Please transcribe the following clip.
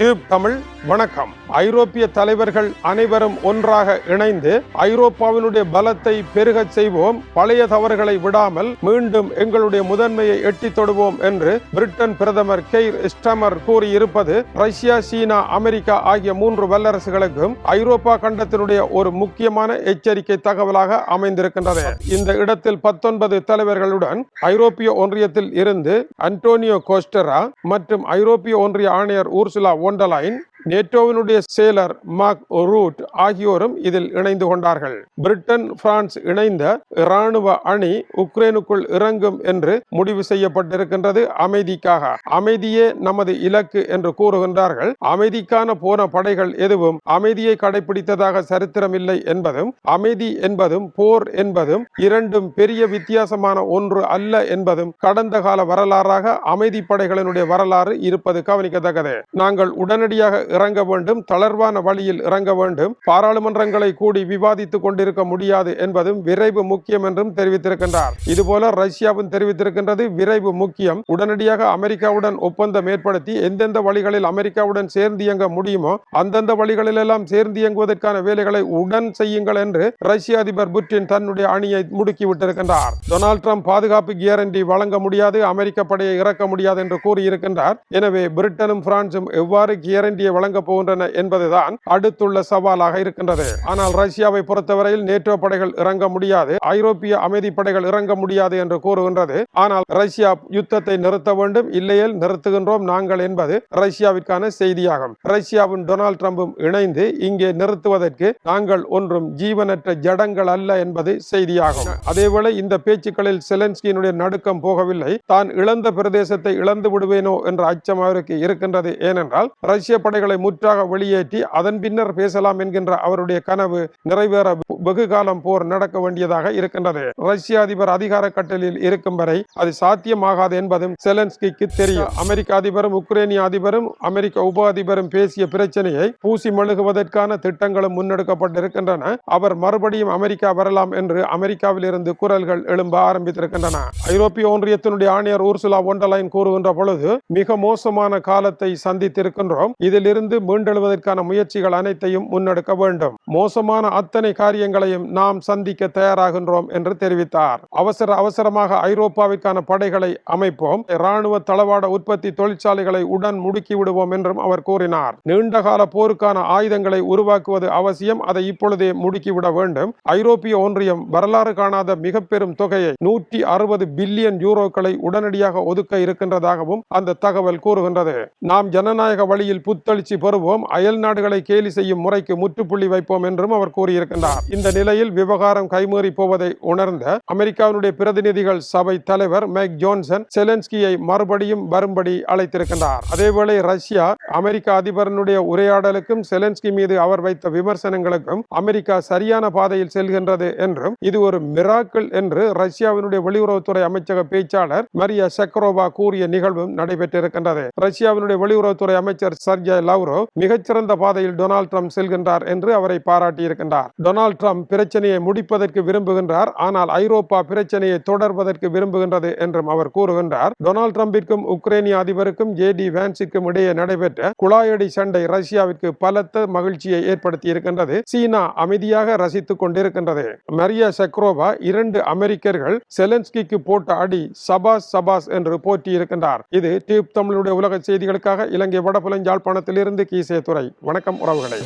Tube Tamil வணக்கம். ஐரோப்பிய தலைவர்கள் அனைவரும் ஒன்றாக இணைந்து ஐரோப்பாவினுடைய பலத்தை பெருகச் செய்வோம். பழைய தவறுகளை விடாமல் மீண்டும் எங்களுடைய முதன்மையை எட்டித் தொடுவோம் என்று பிரிட்டன் பிரதமர் கெய்ர் ஸ்டமர் கூறியிருப்பது ரஷ்யா சீனா அமெரிக்கா ஆகிய மூன்று வல்லரசுகளுக்கும் ஐரோப்பா கண்டத்தினுடைய ஒரு முக்கியமான எச்சரிக்கை தகவலாக அமைந்திருக்கின்றது இந்த இடத்தில் பத்தொன்பது தலைவர்களுடன் ஐரோப்பிய ஒன்றியத்தில் இருந்து அன்டோனியோ கோஸ்டரா மற்றும் ஐரோப்பிய ஒன்றிய ஆணையர் ஊர்சுலா ஒண்டலைன் நேட்டோவினுடைய செயலர் மார்க் ரூட் ஆகியோரும் இதில் இணைந்து கொண்டார்கள். பிரிட்டன் பிரான்ஸ் இணைந்த இராணுவ அணி உக்ரைனுக்குள் இறங்கும் என்று முடிவு செய்யப்பட்டிருக்கின்றது அமைதிக்காக. அமைதியே நமது இலக்கு என்று கூறுகின்றார்கள். அமைதிக்கான போன படைகள் எதுவும் அமைதியை கடைபிடித்ததாக சரித்திரமில்லை என்பதும் அமைதி என்பதும் போர் என்பதும் இரண்டும் பெரிய வித்தியாசமான ஒன்று அல்ல என்பதும் கடந்த கால வரலாறாக அமைதி படைகளினுடைய வரலாறு இருப்பது கவனிக்கத்தக்கது. நாங்கள் உடனடியாக இறங்க வேண்டும் தளர்வான வழியில் இறங்க வேண்டும். பாராளுமன்றங்களை கூடி விவாதித்துக் கொண்டிருக்க முடியாது என்பதும் விரைவு முக்கியம் என்றும் தெரிவித்திருக்கின்றார். இதுபோல ரஷ்யாவும் தெரிவித்திருக்கின்றது விரைவு முக்கியம். உடனடியாக அமெரிக்காவுடன் ஒப்பந்தம் ஏற்படுத்தி எந்தெந்த வழிகளில் அமெரிக்காவுடன் சேர்ந்து இயங்க முடியுமோ அந்தந்த வழிகளில் எல்லாம் சேர்ந்து இயங்குவதற்கான வேலைகளை உடன் செய்யுங்கள் என்று ரஷ்ய அதிபர் புட்டின் தன்னுடைய அணியை முடுக்கி விட்டிருக்கின்றார். டொனால்ட் ட்ரம்ப் பாதுகாப்பு கேரண்டி வழங்க முடியாது அமெரிக்க படையை இறக்க முடியாது என்று கூறியிருக்கின்றார். எனவே பிரிட்டனும் பிரான்சும் எவ்வாறு கேரண்டியை வழங்கப் போகின்றன என்பதுதான் அடுத்துள்ள சவாலாக இருக்கின்றது. ஆனால் ரஷ்யாவை பொறுத்தவரையில் நேட்டோ படைகள் இறங்க முடியாது ஐரோப்பிய அமைதி படைகள் இறங்க முடியாது என்று கூறுகின்றது. ஆனால் ரஷ்யா யுத்தத்தை நிறுத்த வேண்டும் இல்லையேல் நிறுத்துகின்றோம் நாங்கள் என்பது ரஷ்யாவிற்கான செய்தியாகும். ரஷ்யாவும் டொனால்ட் ட்ரம்பும் இணைந்து இங்கே நிறுத்துவதற்கு நாங்கள் ஒன்றும் ஜீவனற்ற ஜடங்கள் அல்ல என்பது செய்தியாகும். அதேவேளை இந்த பேச்சுக்களில் செலன்ஸ்கியினுடைய நடுக்கம் போகவில்லை. தான் இழந்த பிரதேசத்தை இழந்து விடுவேனோ என்ற அச்சம் அவருக்கு இருக்கின்றது. ஏனென்றால் ரஷ்ய படைகள் முற்றாக வெளியேற்றி அதன் பின்னர் பேசலாம் என்கின்ற அவருடைய கனவு நிறைவேற வெகு காலம் போர் நடக்க வேண்டியதாக இருக்கின்றது. ரஷ்ய அதிபர் அதிகார கட்டலில் இருக்கும் வரை அது சாத்தியமாகாது என்பதும் செலன்ஸ்கிக்கு தெரியும். அமெரிக்க அதிபரும் உக்ரைனிய அதிபரும் அமெரிக்க உப அதிபரும் பேசிய பிரச்சனையை பூசி மழுகுவதற்கான திட்டங்களும் முன்னெடுக்கப்பட்டிருக்கின்றன. அவர் மறுபடியும் அமெரிக்கா வரலாம் என்று அமெரிக்காவில் இருந்து குரல்கள் எழும்ப ஆரம்பித்திருக்கின்றன. ஐரோப்பிய ஒன்றியத்தினுடைய ஆணையர் ஊர்சுலா ஒண்டலைன் கூறுகின்ற பொழுது மிக மோசமான காலத்தை சந்தித்திருக்கின்றோம். இதிலிருந்து மீண்டெழுவதற்கான முயற்சிகள் அனைத்தையும் முன்னெடுக்க வேண்டும். மோசமான அத்தனை காரியங்களையும் நாம் சந்திக்க தயாராகின்றோம் என்று தெரிவித்தார். அவசர அவசரமாக ஐரோப்பாவிற்கான படைகளை அமைப்போம். இராணுவ தளவாட உற்பத்தி தொழிற்சாலைகளை உடன் முடுக்கி விடுவோம் என்றும் அவர் கூறினார். நீண்டகால போருக்கான ஆயுதங்களை உருவாக்குவது அவசியம். அதை இப்பொழுதே முடுக்கிவிட வேண்டும். ஐரோப்பிய ஒன்றியம் வரலாறு காணாத மிக பெரும் தொகையை நூற்றி அறுபது பில்லியன் யூரோக்களை உடனடியாக ஒதுக்க இருக்கின்றதாகவும் அந்த தகவல் கூறுகின்றது. நாம் ஜனநாயக வழியில் புத்தெழுச்சி பெறுவோம். அயல் நாடுகளை கேலி செய்யும் முறைக்கு முற்றுப்புள்ளி வைப்போம் என்றும் அவர் கூறியிருக்கின்றார். இந்த நிலையில் விவகாரம் கைமீறி போவதை உணர்ந்த அமெரிக்காவினுடைய பிரதிநிதிகள் சபை தலைவர் மேக் ஜோன்சன் செலன்ஸ்கியை மறுபடியும் வரும்படி அழைத்திருக்கின்றார். அதேவேளை ரஷ்யா அமெரிக்க அதிபரனுடைய உரையாடலுக்கும் செலன்ஸ்கி மீது அவர் வைத்த விமர்சனங்களுக்கும் அமெரிக்கா சரியான பாதையில் செல்கின்றது என்றும் இது ஒரு மிராக்கிள் என்று ரஷ்யாவினுடைய வெளியுறவுத்துறை அமைச்சக பேச்சாளர் மரியா செக்ரோவா கூறிய நிகழ்வும் நடைபெற்றிருக்கின்றது. ரஷ்யாவினுடைய வெளியுறவுத்துறை அமைச்சர் சர்ஜே லவ்ரோ மிகச்சிறந்த பாதையில் டொனால்ட் ட்ரம்ப் செல்கின்றார் என்று அவரை பாராட்டியிருக்கின்றார். டொனால்ட் ட்ரம்ப் பிரச்சனையை முடிப்பதற்கு விரும்புகின்றார் ஆனால் ஐரோப்பா பிரச்சனையை தொடர்வதற்கு விரும்புகின்றது என்றும் அவர் கூறுகின்றார். டொனால்ட் ட்ரம்பிற்கும் உக்ரைனிய அதிபருக்கும் ஜே டி வேன்ஸுக்கும் இடையே நடைபெற்ற குழாயடி சண்டை ரஷ்யாவிற்கு பலத்த மகிழ்ச்சியை ஏற்படுத்தி இருக்கின்றது சீனா அமைதியாக ரசித்துக் கொண்டிருக்கின்றது. மரியா செக்ரோவா இரண்டு அமெரிக்கர்கள் செலன்ஸ்கிக்கு போட்ட அடி சபாஸ் சபாஸ் என்று போற்றி இருக்கின்றார் இது டியூப் தமிழுடைய உலக செய்திகளுக்காக இலங்கை வடபுலஞ்சாழ்ப்பாணத்திலிருந்து கீசே துறை. வணக்கம் உறவுகளை.